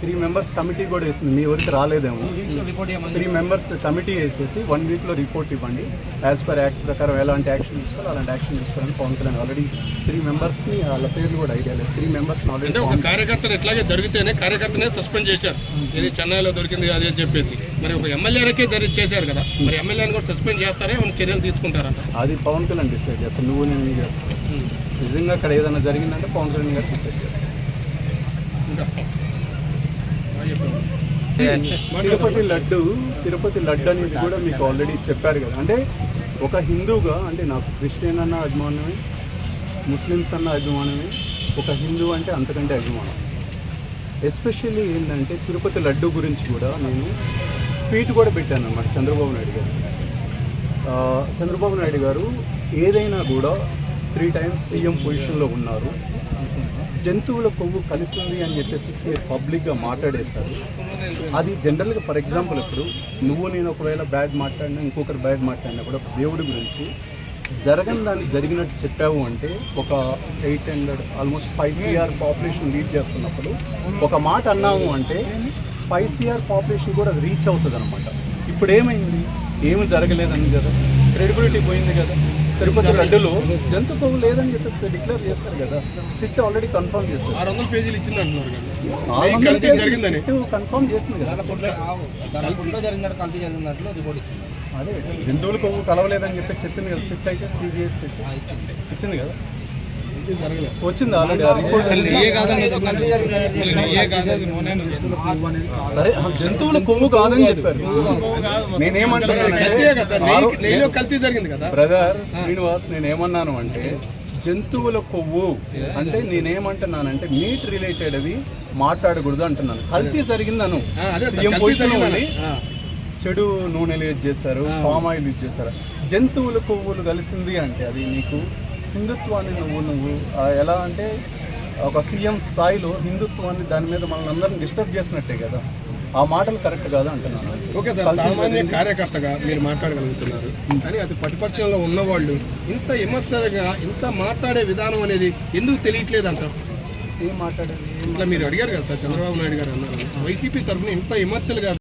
Three members committee కూడా వేసింది. మీ ఊరికి రాలేదేమో. త్రీ మెంబర్స్ కమిటీ వేసేసి వన్ వీక్లో రిపోర్ట్ ఇవ్వండి. యాజ్ పర్ యాక్ట్ ప్రకారం ఎలాంటి యాక్షన్ తీసుకోవాలి అలాంటి యాక్షన్ తీసుకోవాలని పవన్ కళ్యాణ్ ఆల్రెడీ త్రీ మెంబర్స్ని వాళ్ళ పేర్లు కూడా ఐడియా లేదు. త్రీ మెంబర్స్ని అంటే ఆల్రెడీ ఒక కార్యకర్తను ఎట్లాగే జరిగితేనే కార్యకర్తనే సస్పెండ్ చేశారు. ఇది చెన్నైలో దొరికింది అది అని చెప్పేసి. మరి ఒక ఎమ్మెల్యేలకే జరి చేశారు కదా. మరి ఎమ్మెల్యేని కూడా సస్పెండ్ చేస్తారా? ఏమైనా చర్యలు తీసుకుంటారా? అది పవన్ కళ్యాణ్ డిసైడ్ చేస్తాను నువ్వు నేను చేస్తాను. నిజంగా అక్కడ ఏదైనా జరిగిందంటే పవన్ కళ్యాణ్ గారు డిసైడ్ చేస్తాను తిరుపతి లడ్డు తిరుపతి లడ్డు అనేది కూడా మీకు ఆల్రెడీ చెప్పారు కదా. అంటే ఒక హిందూగా అంటే నాకు క్రిస్టియన్ అన్న అభిమానమే ముస్లిమ్స్ అన్న అభిమానమే ఒక హిందూ అంటే అంతకంటే అభిమానం. ఎస్పెషల్లీ ఏంటంటే తిరుపతి లడ్డు గురించి కూడా నేను ట్వీట్ కూడా పెట్టాను అన్నమాట చంద్రబాబు నాయుడు గారు. చంద్రబాబు నాయుడు గారు ఏదైనా కూడా త్రీ టైమ్స్ సీఎం పొజిషన్లో ఉన్నారు. జంతువుల కొవ్వు కలిసింది అని చెప్పేసి మీరు పబ్లిక్గా మాట్లాడేశారు. అది జనరల్గా ఫర్ ఎగ్జాంపుల్ ఇప్పుడు నువ్వు నేను ఒకవేళ బ్యాడ్ మాట్లాడినా ఇంకొకరు బ్యాడ్ మాట్లాడినా కూడా దేవుడి గురించి జరగని దాన్ని జరిగినట్టు చెప్పావు అంటే ఒక eight hundred almost five CR population lead చేస్తున్నప్పుడు ఒక మాట అన్నాము అంటే ఫైవ్ సిఆర్ పాపులేషన్ కూడా రీచ్ అవుతుంది అనమాట ఇప్పుడు ఏమైంది? ఏమి జరగలేదని కదా. క్రెడిబిలిటీ పోయింది కదా. తిరుపతి లడ్డులో జంతు కొవ్వు లేదని చెప్పేసి డిక్లేర్ చేశారు కదా. సిట్ ఆల్రెడీ కన్ఫర్మ్ చేశారు. ఆరు వందల పేజీలు ఇచ్చింది అంటున్నారు కదా. ఈ కల్తీ జరిగిందని? కన్ఫర్మ్ చేసింది కదా. అదే జంతువుల కొవ్వు కలవలేదని చెప్పి చెప్పింది కదా. సిట్ అయితే సిబిఎస్ సిట్ ఇచ్చింది కదా. వచ్చింది? ఆల్రెడీ సరే జంతువుల కొవ్వు కాదని చెప్పారు కల్తీ జరిగింది కదా. బ్రదర్ శ్రీనివాస్ నేనేమన్నాను అంటే జంతువుల కొవ్వు అంటే నేనేమంటున్నానంటే మీట్ రిలేటెడ్ అవి మాట్లాడకూడదు అంటున్నాను. కల్తీ జరిగిందను. చెడు నూనెలు యూజ్ చేశారు పామ్ ఆయిల్ యూజ్ చేశారు. జంతువుల కొవ్వులు కలిసింది అంటే అది నీకు హిందుత్వాన్ని నువ్వు నువ్వు ఎలా అంటే ఒక సీఎం స్థాయిలో హిందుత్వాన్ని దాని మీద మనల్ని అందరిని డిస్టర్బ్ చేసినట్టే కదా. ఆ మాటలు కరెక్ట్ కాదు అంటున్నాను. ఓకే సార్ సామాన్య కార్యకర్తగా మీరు మాట్లాడగలుగుతున్నారు. కానీ అది ప్రతిపక్షంలో ఉన్నవాళ్ళు ఇంత విమర్శగా ఇంత మాట్లాడే విధానం అనేది ఎందుకు తెలియట్లేదు అంటారు ఏం మాట్లాడేది ఇట్లా మీరు అడిగారు కదా సార్ చంద్రబాబు నాయుడు గారు అన్నారు. వైసీపీ తరఫున ఇంత విమర్శలుగా